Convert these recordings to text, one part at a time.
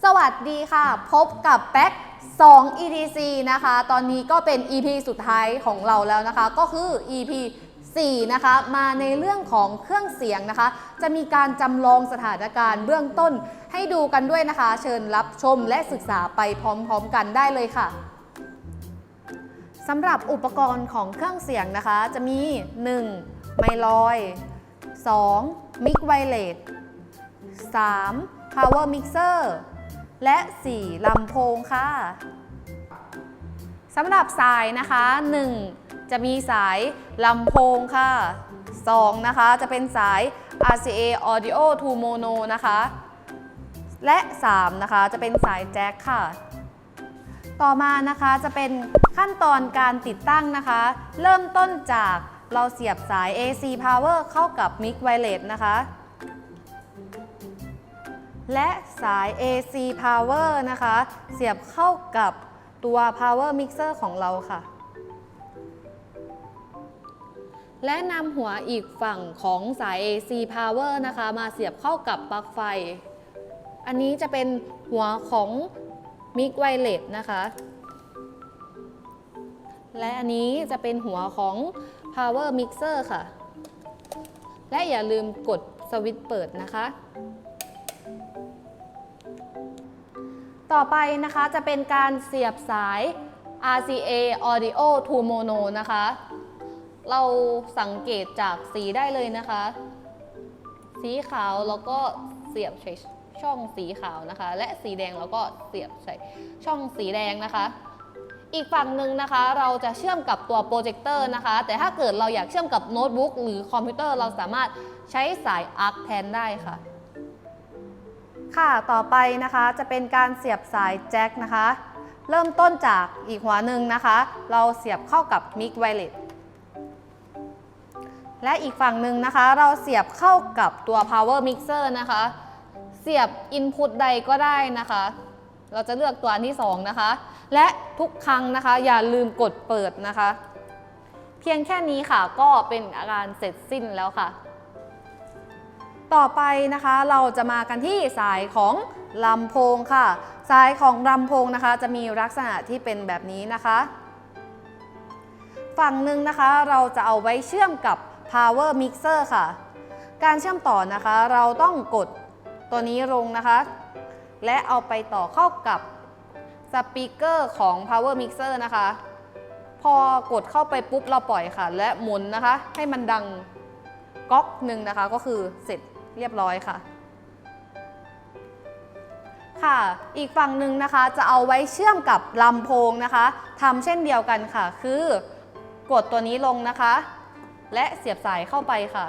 สวัสดีค่ะ พบกับแบ็ค2 ETC นะคะ ตอนนี้ก็เป็น EP สุดท้ายของเราแล้วนะคะ ก็คือ EP 4 นะคะ มาในเรื่องของเครื่องเสียงนะคะ จะมีการจำลองสถานการณ์เบื้องต้นให้ดูกันด้วยนะคะ เชิญรับชมและศึกษาไปพร้อมๆกันได้เลยค่ะสำหรับอุปกรณ์ของเครื่องเสียงนะคะ จะมี 1. ไมลอย 2. มิกไวเลส 3. power mixer และ 4. ลำโพงค่ะสำหรับสายนะคะ 1. จะมีสายลำโพงค่ะ 2. นะคะจะเป็นสาย RCA Audio to Mono นะคะ และ 3. นะคะจะเป็นสายแจ็คค่ะ ต่อมานะคะจะเป็นขั้นตอนการติดตั้งนะคะ เริ่มต้นจากเราเสียบสาย AC power เข้ากับ mic wireless นะคะ และสาย AC power นะคะ เสียบเข้ากับตัว power mixer ของเราค่ะ และนำหัวอีกฝั่งของสาย AC power นะคะ มาเสียบเข้ากับปลั๊กไฟ อันนี้จะเป็นหัวของ mic wireless นะคะ และอันนี้จะเป็นหัวของ power mixer ค่ะ และอย่าลืมกดสวิตช์เปิดนะคะ ต่อไปนะคะจะเป็นการเสียบสาย RCA Audio to Mono นะคะ เราสังเกตจากสีได้เลยนะคะ สีขาวแล้วก็เสียบใส่ช่องสีขาวนะคะ และสีแดงแล้วก็เสียบใส่ช่องสีแดงนะคะ อีกฝั่งหนึ่งนะคะเราจะเชื่อมกับตัวโปรเจคเตอร์นะคะ แต่ถ้าเกิดเราอยากเชื่อมกับโน้ตบุ๊กหรือคอมพิวเตอร์เราสามารถใช้สายอาร์คแทนได้ค่ะ ค่ะ ต่อไปนะคะจะเป็นการเสียบสายแจ็คนะคะ เริ่มต้นจากอีกหัวหนึ่งนะคะ เราเสียบเข้ากับมิกไวเลสและอีกฝั่งหนึ่งนะคะ เราเสียบเข้ากับตัว power mixer นะคะ เสียบ input ใดก็ได้นะคะ เราจะเลือกตัวที่ 2 นะคะ และทุกครั้งนะคะ อย่าลืมกดเปิดนะคะ เพียงแค่นี้ค่ะก็เป็นอาการเสร็จสิ้นแล้วค่ะ ต่อไปนะคะเราจะมากันที่สายของลำโพงค่ะ สายของลำโพงนะคะ จะมีลักษณะที่เป็นแบบนี้นะคะ ฝั่งหนึ่งนะคะเราจะเอาไว้เชื่อมกับ power mixer ค่ะ การเชื่อมต่อนะคะเราต้องกดตัวนี้ลงนะคะ และเอาไปต่อเข้ากับสปีกเกอร์ของ power mixer นะคะ พอกดเข้าไปปุ๊บเราปล่อยค่ะ และหมุนนะคะ ให้มันดังก๊อกหนึ่งนะคะก็คือเสร็จ เรียบร้อยค่ะ ค่ะ อีกฝั่งหนึ่งนะคะจะเอาไว้เชื่อมกับลำโพงนะคะทำเช่นเดียวกันค่ะ คือกดตัวนี้ลงนะคะ และเสียบสายเข้าไปค่ะ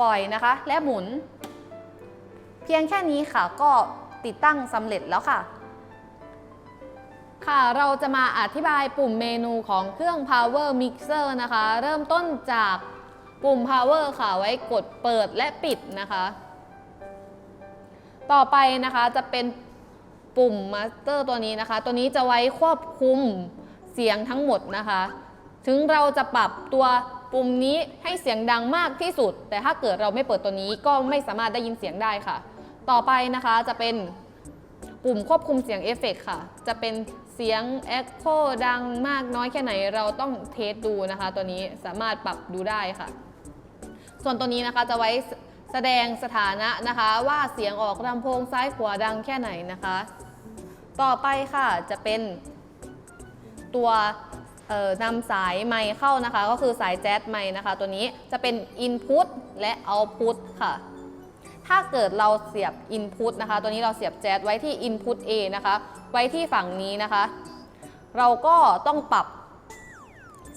ปล่อยนะคะ และหมุน เพียงแค่นี้ค่ะก็ติดตั้งสำเร็จแล้วค่ะค่ะ เราจะมาอธิบายปุ่มเมนูของเครื่อง power mixer นะคะ เริ่มต้นจาก ปุ่ม power ค่ะไว้กดเปิดและปิดนะคะ ต่อไปนะคะจะเป็นปุ่ม master ตัวนี้นะคะ ตัวนี้จะไว้ควบคุมเสียงทั้งหมดนะคะ ถึงเราจะปรับตัวปุ่มนี้ให้เสียงดังมากที่สุด แต่ถ้าเกิดเราไม่เปิดตัวนี้ก็ไม่สามารถได้ยินเสียงได้ค่ะ ต่อไปนะคะจะเป็นปุ่มควบคุมเสียงเอฟเฟกต์ค่ะ จะเป็นเสียงเอ็กโคดังมากน้อยแค่ไหนเราต้องเทสดูนะคะ ตัวนี้สามารถปรับดูได้ค่ะ ส่วนตัวนี้นะคะจะไว้แสดงสถานะนะคะ ว่าเสียงออกลำโพงซ้ายขวาดังแค่ไหนนะคะ ต่อไปค่ะจะเป็นตัวนำสายไมค์เข้านะคะ ก็คือสายแจ๊สไมค์นะคะ ตัวนี้จะเป็น Input และ Output ค่ะ ถ้าเกิดเราเสียบ Input นะคะ ตัวนี้เราเสียบแจ๊สไว้ที่ Input A นะคะ ไว้ที่ฝั่งนี้นะคะ เราก็ต้องปรับ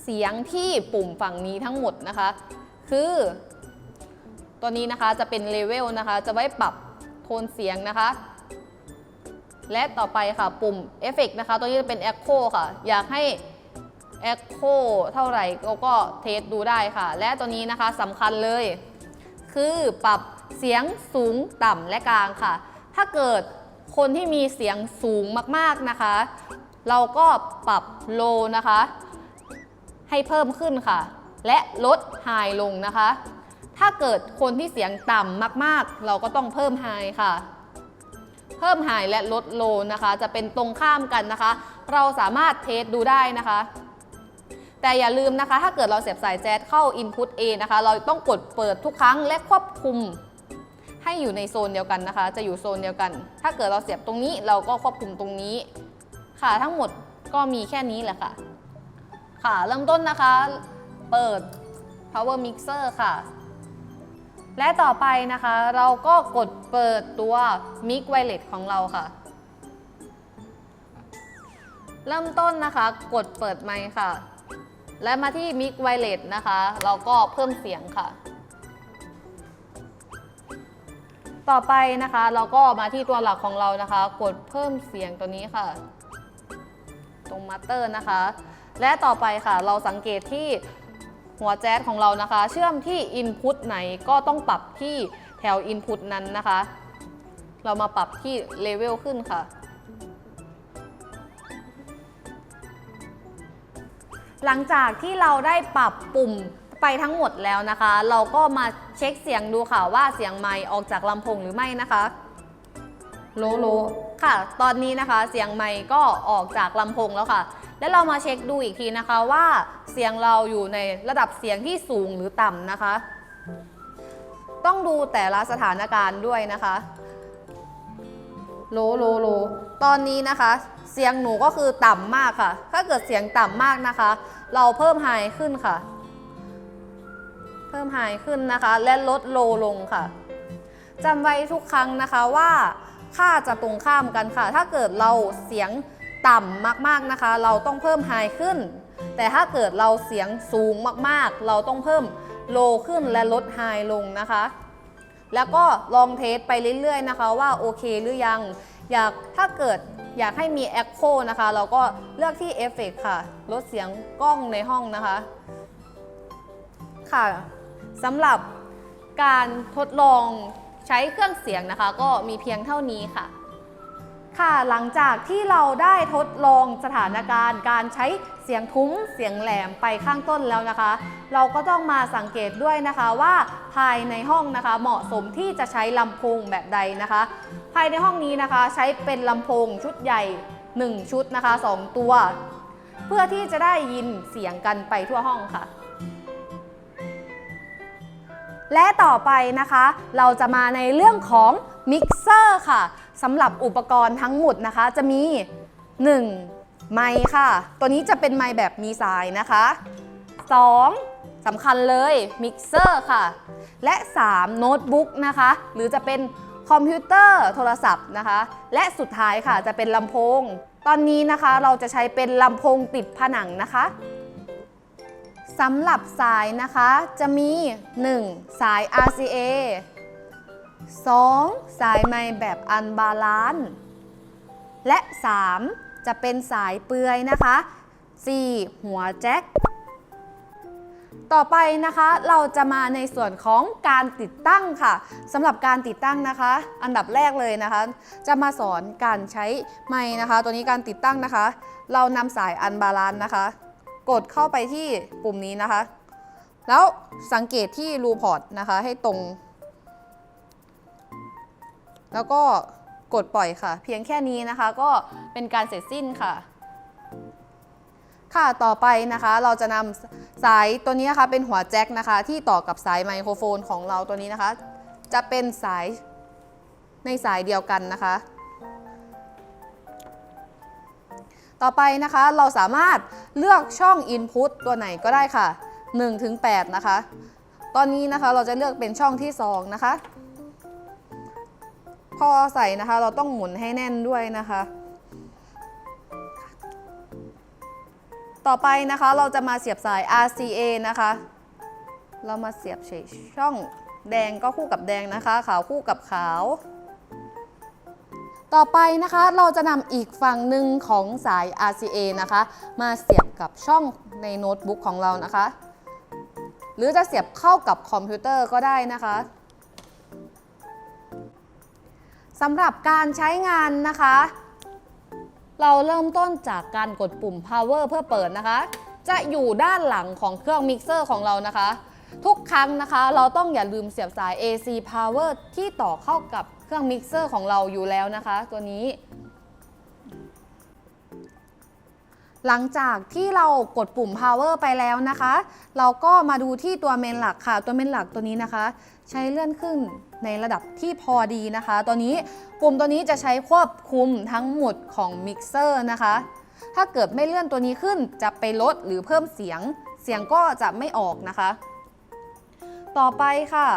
เสียงที่ปุ่มฝั่งนี้ทั้งหมดนะคะ คือ ตัวนี้นะคะจะเป็นเลเวลนะคะ จะไว้ปรับโทนเสียงนะคะ และต่อไปค่ะปุ่มเอฟเฟกนะคะ ตัวนี้จะเป็น Echo ค่ะ อยากให้ Echo เท่าไหร่เราก็เทสดูได้ค่ะ และตัวนี้นะคะสำคัญเลย คือปรับเสียงสูงต่ำและกลางค่ะ ถ้าเกิดคนที่มีเสียงสูงมากๆนะคะ เราก็ปรับโลนะคะ ให้เพิ่มขึ้นค่ะ และลดไฮลงนะคะ ถ้าเกิดคนที่เสียงต่ำมากๆ เราก็ต้องเพิ่มไฮค่ะ เพิ่มไฮและลดโลนะคะ จะเป็นตรงข้ามกันนะคะ เราสามารถเทสดูได้นะคะ แต่อย่าลืมนะคะ ถ้าเกิดเราเสียบสายแจ๊สเข้า Input A นะคะ เราต้องกดเปิดทุกครั้งและควบคุมให้อยู่ในโซนเดียวกันนะคะ จะอยู่โซนเดียวกัน ถ้าเกิดเราเสียบตรงนี้เราก็ควบคุมตรงนี้ ค่ะทั้งหมดก็มีแค่นี้แหละค่ะ ค่ะเริ่มต้นนะคะ เปิด power mixer ค่ะ และต่อไปนะคะ เราก็กดเปิดตัว mic wireless ของเราค่ะ เริ่มต้นนะคะ กดเปิดไมค์ค่ะ และมาที่ mic wireless นะคะ เราก็เพิ่มเสียงค่ะ ต่อไปนะคะ เราก็มาที่ตัวหลักของเรานะคะ กดเพิ่มเสียงตัวนี้ค่ะ ตรงมาสเตอร์นะคะ และต่อไปค่ะ เราสังเกตที่ หัวแจ๊สของเรานะคะ เชื่อมที่ Input ไหนก็ต้องปรับที่แถว Input นั้นนะคะ เรามาปรับที่เลเวลขึ้นค่ะ หลังจากที่เราได้ปรับปุ่มไปทั้งหมดแล้วนะคะ เราก็มาเช็คเสียงดูค่ะว่าเสียงไมค์ออกจากลำโพงหรือไม่นะคะ โลโลค่ะ ตอนนี้นะคะเสียงไมค์ก็ออกจากลำโพงแล้วค่ะ แล้วเรามาเช็คดูอีกทีนะคะว่าเสียงเราอยู่ในระดับเสียงที่สูงหรือต่ำนะคะ ต้องดูแต่ละสถานการณ์ด้วยนะคะโลโลโล ตอนนี้นะคะ เสียงหนูก็คือต่ำมากค่ะ ถ้าเกิดเสียงต่ำมากนะคะ เราเพิ่มไฮขึ้นค่ะ เพิ่มไฮขึ้นนะคะ และลดโลลงค่ะจำไว้ทุกครั้งนะคะว่า ค่าจะตรงข้ามกันค่ะ ถ้าเกิดเราเสียงต่ำมากๆนะคะ เราต้องเพิ่มไฮขึ้น แต่ถ้าเกิดเราเสียงสูงมากๆ เราต้องเพิ่มโลขึ้นและลดไฮลงนะคะ แล้วก็ลองเทสไปเรื่อยๆนะคะว่าโอเคหรือยัง อยากถ้าเกิดอยากให้มี Echo นะคะ เราก็เลือกที่เอฟเฟกค่ะ ลดเสียงกล้องในห้องนะคะ ค่ะสำหรับการทดลอง ช้เครื่องเสียงนะคะ ก็มีเพียงเท่านี้ค่ะ ค่ะหลังจากที่เราได้ทดลองสถานการณ์ การใช้เสียงทุ้มเสียงแหลมไปข้างต้นแล้วนะคะ เราก็ต้องมาสังเกตด้วยนะคะว่าภายในห้องนะคะ เหมาะสมที่จะใช้ลำโพงแบบใดนะคะ ภายในห้องนี้นะคะใช้เป็นลำโพงชุดใหญ่ 1 ชุดนะคะ 2 ตัว เพื่อที่จะได้ยินเสียงกันไปทั่วห้องค่ะ และต่อไปนะคะ เราจะมาในเรื่องของมิกเซอร์ค่ะสำหรับอุปกรณ์ทั้งหมดนะคะ จะมี 1. ไมค์ค่ะ ตัวนี้จะเป็นไมค์แบบมีสายนะคะ 2. สำคัญเลยมิกเซอร์ค่ะ และ 3. โน้ตบุ๊กนะคะ หรือจะเป็นคอมพิวเตอร์โทรศัพท์นะคะ และสุดท้ายค่ะจะเป็นลำโพง ตอนนี้นะคะเราจะใช้เป็นลำโพงติดผนังนะคะ สำหรับสายนะคะจะมี 1. สาย RCA 2. สายไมค์แบบอันบาลานซ์และ 3. จะเป็นสายเปลือยนะคะ 4. หัวแจ็คต่อไปนะคะเราจะมาในส่วนของการติดตั้งค่ะสำหรับการติดตั้งนะคะ อันดับแรกเลยนะคะ จะมาสอนการใช้ไมค์นะคะ ตัวนี้การติดตั้งนะคะ เรานำสายอันบาลานซ์นะคะ กดเข้าไปที่ปุ่มนี้นะคะ แล้วสังเกตที่รูพอร์ตนะคะให้ตรง แล้วก็กดปล่อยค่ะ เพียงแค่นี้นะคะก็เป็นการเสร็จสิ้นค่ะ ค่ะต่อไปนะคะเราจะนำสายตัวนี้นะคะเป็นหัวแจ็คนะคะ ที่ต่อกับสายไมโครโฟนของเราตัวนี้นะคะ จะเป็นสายในสายเดียวกันนะคะ ต่อไปนะคะเราสามารถเลือกช่อง Input ตัวไหนก็ได้ค่ะ1ถึง8นะคะ ตอนนี้นะคะเราจะเลือกเป็นช่องที่ 2 นะคะ พอใส่นะคะเราต้องหมุนให้แน่นด้วยนะคะ ต่อไปนะคะเราจะมาเสียบสาย RCA นะคะ เรามาเสียบช่องแดงก็คู่กับแดงนะคะ ขาวคู่กับขาว ต่อไปนะคะเราจะนำอีกฝั่งหนึ่งของสาย RCA นะคะ มาเสียบกับช่องในโน้ตบุ๊กของเรานะคะ หรือจะเสียบเข้ากับคอมพิวเตอร์ก็ได้นะคะสำหรับการใช้งานนะคะ เราเริ่มต้นจากการกดปุ่ม power เพื่อเปิดนะคะ จะอยู่ด้านหลังของเครื่องมิกเซอร์ของเรานะคะ ทุกครั้งนะคะ เราต้องอย่าลืมเสียบสาย AC power ที่ต่อเข้ากับ เครื่องมิกเซอร์ของเราอยู่แล้วนะคะ ตัวนี้ หลังจากที่เรากดปุ่ม power ไปแล้วนะคะ เราก็มาดูที่ตัวเมนหลักค่ะ ตัวเมนหลักตัวนี้นะคะ ใช้เลื่อนขึ้นในระดับที่พอดีนะคะ ตัวนี้ปุ่มตัวนี้จะใช้ควบคุมทั้งหมดของมิกเซอร์นะคะ ถ้าเกิดไม่เลื่อนตัวนี้ขึ้นจะไปลดหรือเพิ่มเสียง เสียงก็จะไม่ออกนะคะ ต่อไปค่ะ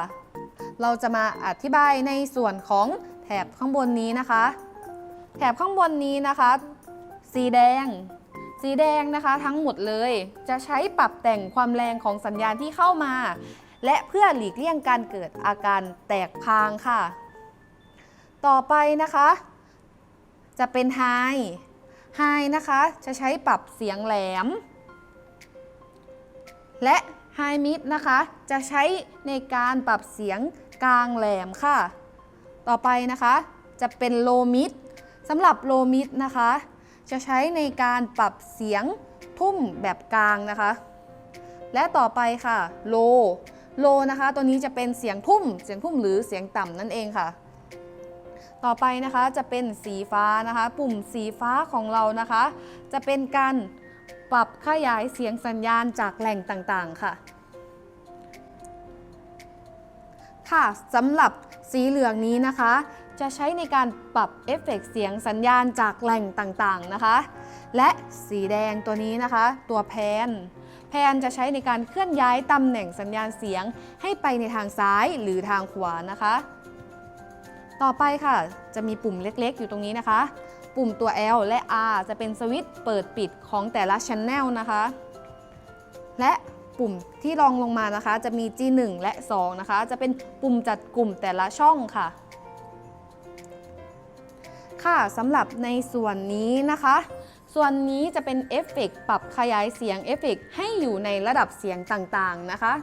เราจะมาอธิบายในส่วนของแถบข้างบนนี้นะคะ แถบข้างบนนี้นะคะ สีแดง สีแดงนะคะทั้งหมดเลย จะใช้ปรับแต่งความแรงของสัญญาณที่เข้ามา และเพื่อหลีกเลี่ยงการเกิดอาการแตกพางค่ะ ต่อไปนะคะ จะเป็น High High นะคะจะใช้ปรับเสียงแหลม และ High Mid นะคะจะใช้ในการปรับเสียง กลางแหลมค่ะ ต่อไปนะคะจะเป็น Low Mid สำหรับ Low Mid นะคะ จะใช้ในการปรับเสียงทุ่มแบบกลางนะคะ และต่อไปค่ะ Low Low นะคะ ตัวนี้จะเป็นเสียงทุ่ม เสียงทุ่มหรือเสียงต่ำนั่นเองค่ะ ต่อไปนะคะจะเป็นสีฟ้านะคะ ปุ่มสีฟ้าของเรานะคะ จะเป็นการปรับขยายเสียงสัญญาณจากแหล่งต่างๆค่ะ ค่ะสำหรับสีเหลืองนี้นะคะ จะใช้ในการปรับเอฟเฟกต์เสียงสัญญาณจากแหล่งต่างๆนะคะ และสีแดงตัวนี้นะคะ ตัวแพนแพนจะใช้ในการเคลื่อนย้ายตำแหน่งสัญญาณเสียงให้ไปในทางซ้ายหรือทางขวานะคะ ต่อไปค่ะ จะมีปุ่มเล็กๆ อยู่ตรงนี้นะคะ ปุ่มตัว L และ R จะเป็นสวิตช์เปิดปิดของแต่ละ Channel นะคะ และ ปุ่มที่รองลงมานะคะ จะมี G1 และ 2 นะคะ จะเป็นปุ่มจัดกลุ่มแต่ละช่องค่ะ ค่ะสำหรับในส่วนนี้นะคะ ส่วนนี้จะเป็นเอฟเฟกต์ปรับขยายเสียงเอฟเฟกต์ให้อยู่ในระดับเสียงต่างๆนะคะ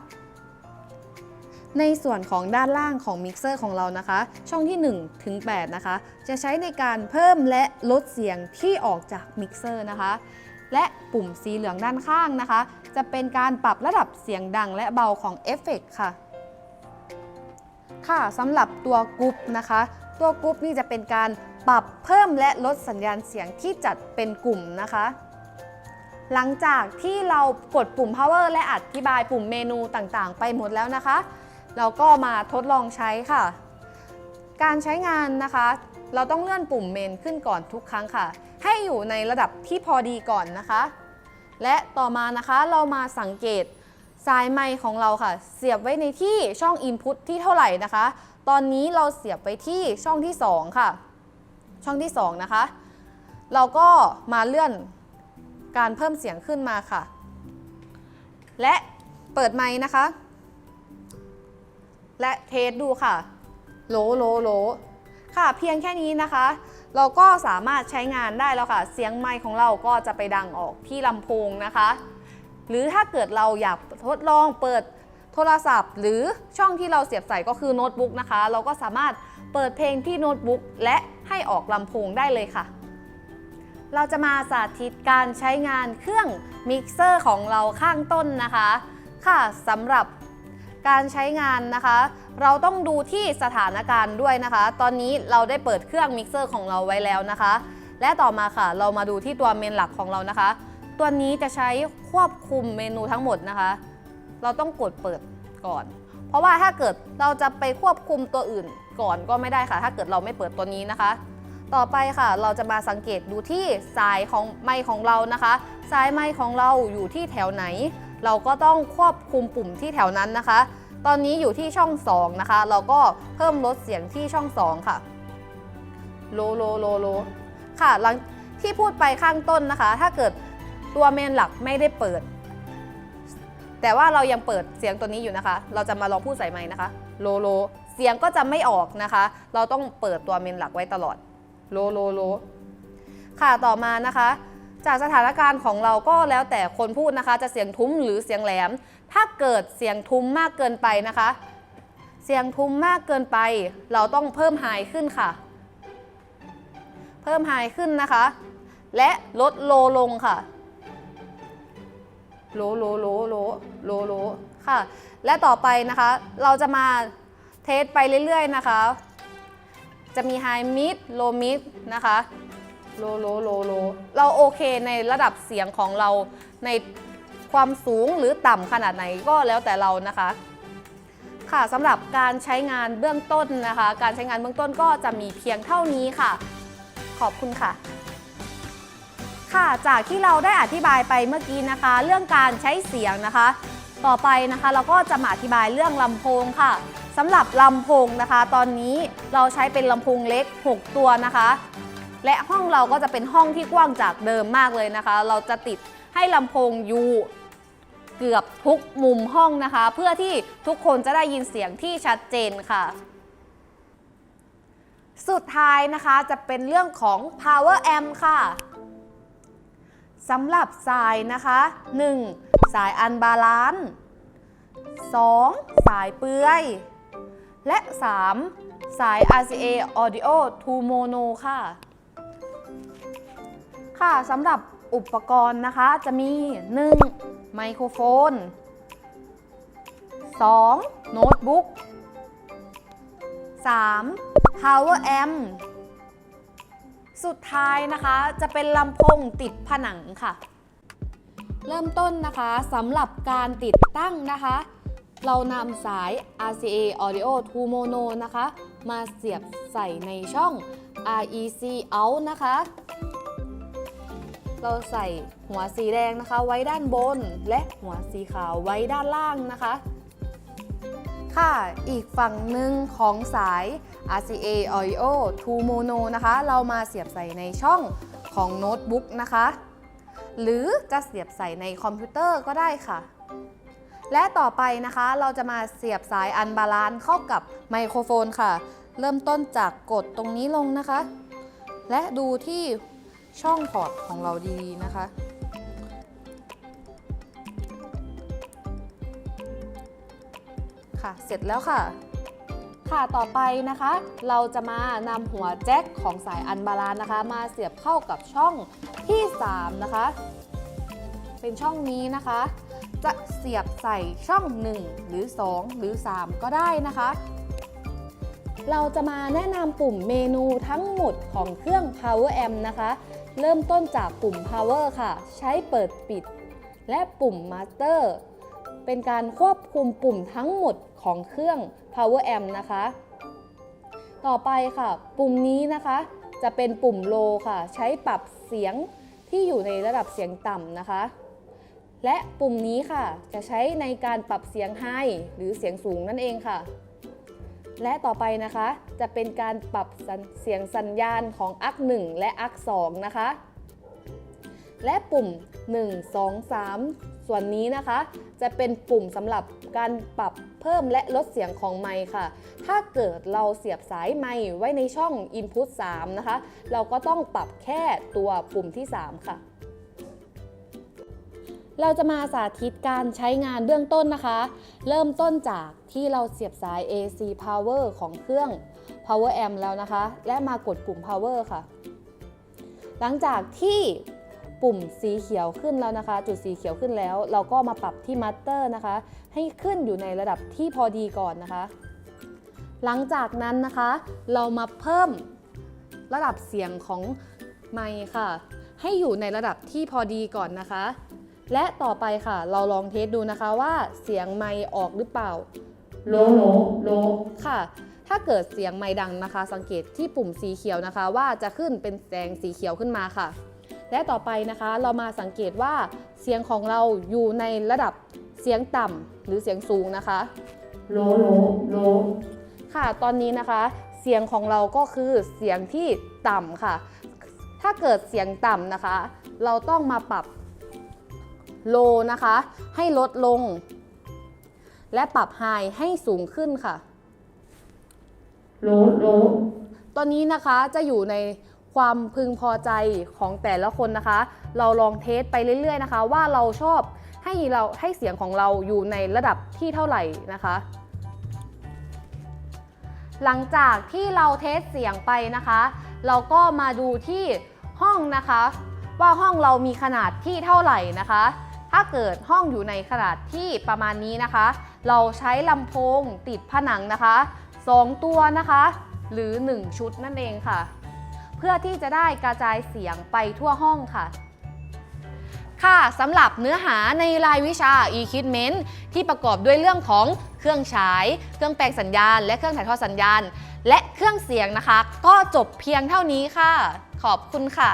ในส่วนของด้านล่างของมิกเซอร์ของเรานะคะ ช่องที่1ถึง8นะคะ จะใช้ในการเพิ่มและลดเสียงที่ออกจากมิกเซอร์นะคะ และปุ่มสีเหลืองด้านข้างนะคะ จะเป็นการปรับระดับเสียงดังและเบาของเอฟเฟกต์ค่ะ ค่ะสำหรับตัวกรุ๊ปนะคะ ตัวกรุ๊ปนี่จะเป็นการปรับเพิ่มและลดสัญญาณเสียงที่จัดเป็นกลุ่มนะคะ หลังจากที่เรากดปุ่ม power และอธิบายปุ่มเมนูต่างๆ ไปหมดแล้วนะคะ เราก็มาทดลองใช้ค่ะ การใช้งานนะคะ เราต้องเลื่อนปุ่มเมนขึ้นก่อนทุกครั้งค่ะ ให้อยู่ในระดับที่พอดีก่อนนะคะ และต่อมานะคะเรามาสังเกตสายไมค์ของเราค่ะ เสียบไว้ในที่ช่อง Input ที่เท่าไหร่นะคะ ตอนนี้เราเสียบไปที่ช่องที่ 2 ค่ะ ช่องที่ 2 นะคะ เราก็มาเลื่อนการเพิ่มเสียงขึ้นมาค่ะ และเปิดไมค์นะคะ และเทสดูค่ะโลโลโลค่ะ เพียงแค่นี้นะคะ เราก็สามารถใช้งานได้แล้วค่ะ เสียงไมค์ของเราก็จะไปดังออกที่ลำโพงนะคะ หรือถ้าเกิดเราอยากทดลองเปิดโทรศัพท์ หรือช่องที่เราเสียบใส่ก็คือโน้ตบุ๊กนะคะ เราก็สามารถเปิดเพลงที่โน้ตบุ๊กและให้ออกลำโพงได้เลยค่ะ เราจะมาสาธิตการใช้งานเครื่องมิกเซอร์ของเราข้างต้นนะคะ ค่ะสำหรับ การใช้งานนะคะ เราต้องดูที่สถานการณ์ด้วยนะคะ ตอนนี้เราได้เปิดเครื่องมิกเซอร์ของเราไว้แล้วนะคะ และต่อมาค่ะ เรามาดูที่ตัวเมนหลักของเรานะคะ ตัวนี้จะใช้ควบคุมเมนูทั้งหมดนะคะ เราต้องกดเปิดก่อน เพราะว่าถ้าเกิดเราจะไปควบคุมตัวอื่นก่อนก็ไม่ได้ค่ะ ถ้าเกิดเราไม่เปิดตัวนี้นะคะ ต่อไปค่ะ เราจะมาสังเกตดูที่สายของไมค์ของเรานะคะ สายไมค์ของเราอยู่ที่แถวไหน เราก็ต้องควบคุมปุ่มที่แถวนั้นนะคะ ตอนนี้อยู่ที่ช่อง 2 นะคะ เราก็เพิ่มลดเสียงที่ช่อง 2 ค่ะโลโลโลโลค่ะหลังที่พูดไปข้างต้นนะคะ ถ้าเกิดตัวเมนหลักไม่ได้เปิด แต่ว่าเรายังเปิดเสียงตัวนี้อยู่นะคะ เราจะมาลองพูดใส่ไมค์นะคะโลโลเสียงก็จะไม่ออกนะคะ เราต้องเปิดตัวเมนหลักไว้ตลอดโลโลโลค่ะต่อมานะคะ จากสถานการณ์ของเราก็แล้วแต่คนพูดนะคะ จะเสียงทุ้มหรือเสียงแหลม ถ้าเกิดเสียงทุ้มมากเกินไปนะคะ เสียงทุ้มมากเกินไป เราต้องเพิ่มไฮขึ้นค่ะ เพิ่มไฮขึ้นนะคะ และลดโลลงค่ะโลโลโลโลโลโลค่ะ และต่อไปนะคะ เราจะมาเทสไปเรื่อยๆนะคะ จะมีไฮมิดโลมิดนะคะ โลโลโลโลเราโอเคในระดับเสียงของเราในความสูงหรือต่ำขนาดไหนก็แล้วแต่เรานะคะ ค่ะสำหรับการใช้งานเบื้องต้นนะคะ การใช้งานเบื้องต้นก็จะมีเพียงเท่านี้ค่ะ ขอบคุณค่ะค่ะจากที่เราได้อธิบายไปเมื่อกี้นะคะ เรื่องการใช้เสียงนะคะ ต่อไปนะคะเราก็จะมาอธิบายเรื่องลำโพงค่ะสำหรับลำโพงนะคะ ตอนนี้เราใช้เป็นลำโพงเล็ก 6 ตัวนะคะ และห้องเราก็จะเป็นห้องที่กว้างจากเดิมมากเลยนะคะ เราจะติดให้ลำโพงอยู่เกือบทุกมุมห้องนะคะ เพื่อที่ทุกคนจะได้ยินเสียงที่ชัดเจนค่ะ สุดท้ายนะคะจะเป็นเรื่องของ power amp ค่ะสำหรับสายนะคะ 1. สายอันบาลานซ์ 2. สายเปื่อย และ 3. สาย RCA Audio to Mono ค่ะ ค่ะสำหรับอุปกรณ์นะคะจะมี 1. ไมโครโฟน 2. โน้ตบุ๊ก 3. power amp สุดท้ายนะคะจะเป็นลำโพงติดผนังค่ะ เริ่มต้นนะคะสำหรับการติดตั้งนะคะ เรานำสาย RCA Audio to Mono นะคะ มาเสียบใส่ในช่อง REC out นะคะ เราใส่หัวสีแดงนะคะ ไว้ด้านบน และหัวสีขาวไว้ด้านล่างนะคะค่ะอีกฝั่งหนึ่งของสาย RCA Audio to Mono นะคะ เรามาเสียบใส่ในช่องของโน้ตบุ๊กนะคะ หรือจะเสียบใส่ในคอมพิวเตอร์ก็ได้ค่ะ และต่อไปนะคะเราจะมาเสียบสายอันบาลานเข้ากับไมโครโฟนค่ะ เริ่มต้นจากกดตรงนี้ลงนะคะ และดูที่ ช่องพอร์ตของเราดีๆนะคะ ค่ะเสร็จแล้วค่ะ ค่ะต่อไปนะคะ เราจะมานำหัวแจ็คของสายอันบาลานนะคะ มาเสียบเข้ากับช่องที่ 3 นะคะ เป็นช่องนี้นะคะ จะเสียบใส่ช่อง 1 หรือ 2 หรือ 3 ก็ได้นะคะเราจะมาแนะนำปุ่มเมนูทั้งหมดของเครื่อง Power Amp นะคะ เริ่มต้นจากปุ่ม Power ค่ะ ใช้เปิดปิด และปุ่ม Master เป็นการควบคุมปุ่มทั้งหมดของเครื่อง Power Amp นะคะ ต่อไปค่ะ ปุ่มนี้นะคะ จะเป็นปุ่ม Low ค่ะ ใช้ปรับเสียงที่อยู่ในระดับเสียงต่ำนะคะ และปุ่มนี้ค่ะ จะใช้ในการปรับเสียง High หรือเสียงสูงนั่นเองค่ะ และต่อไปนะคะจะเป็นการปรับเสียงสัญญาณของอัก1และอัก2นะคะ และปุ่ม 1 2 3 ส่วนนี้นะคะ จะเป็นปุ่มสำหรับการปรับเพิ่มและลดเสียงของไมค์ค่ะ ถ้าเกิดเราเสียบสายไมค์ไว้ในช่อง Input 3 นะคะ เราก็ต้องปรับแค่ตัวปุ่มที่ 3 ค่ะ เราจะมาสาธิตการใช้งานเบื้องต้นนะคะ เริ่มต้นจากที่เราเสียบสาย AC power ของเครื่อง power amp แล้วนะคะ และมากดปุ่ม power ค่ะ หลังจากที่ปุ่มสีเขียวขึ้นแล้วนะคะ จุดสีเขียวขึ้นแล้ว เราก็มาปรับที่ master นะคะ ให้ขึ้นอยู่ในระดับที่พอดีก่อนนะคะ หลังจากนั้นนะคะ เรามาเพิ่มระดับเสียงของไมค์ค่ะ ให้อยู่ในระดับที่พอดีก่อนนะคะ และต่อไปค่ะ เราลองเทสดูนะคะว่าเสียงไมค์ออกหรือเปล่าโลโลโลค่ะ ถ้าเกิดเสียงไม้ดังนะคะ สังเกตที่ปุ่มสีเขียวนะคะ ว่าจะขึ้นเป็นแสงสีเขียวขึ้นมาค่ะ และต่อไปนะคะเรามาสังเกตว่าเสียงของเราอยู่ในระดับเสียงต่ำหรือเสียงสูงนะคะโลโลโลค่ะ ตอนนี้นะคะ เสียงของเราก็คือเสียงที่ต่ำค่ะ ถ้าเกิดเสียงต่ำนะคะ เราต้องมาปรับ โลนะคะ ให้ลดลง และปรับไฮให้สูงขึ้นค่ะโลโลตอนนี้นะคะจะอยู่ในความพึงพอใจของแต่ละคนนะคะ เราลองเทสไปเรื่อย ๆ นะคะ ว่าเราชอบให้เราให้เสียงของเราอยู่ในระดับที่เท่าไหร่นะคะ หลังจากที่เราเทสเสียงไปนะคะ เราก็มาดูที่ห้องนะคะ ว่าห้องเรามีขนาดที่เท่าไหร่นะคะ ถ้าเกิดห้องอยู่ในขนาดที่ประมาณนี้นะคะ เราใช้ลำโพงติดผนังนะคะสองตัวนะคะ หรือ 1 ชุดนั่นเองค่ะ เพื่อที่จะได้กระจายเสียงไปทั่วห้องค่ะค่ะสำหรับเนื้อหาในรายวิชา e-Equipment ที่ประกอบด้วยเรื่องของเครื่องฉาย เครื่องแปลงสัญญาณ และเครื่องถ่ายทอดสัญญาณ และเครื่องเสียงนะคะ ก็จบเพียงเท่านี้ค่ะ ขอบคุณค่ะ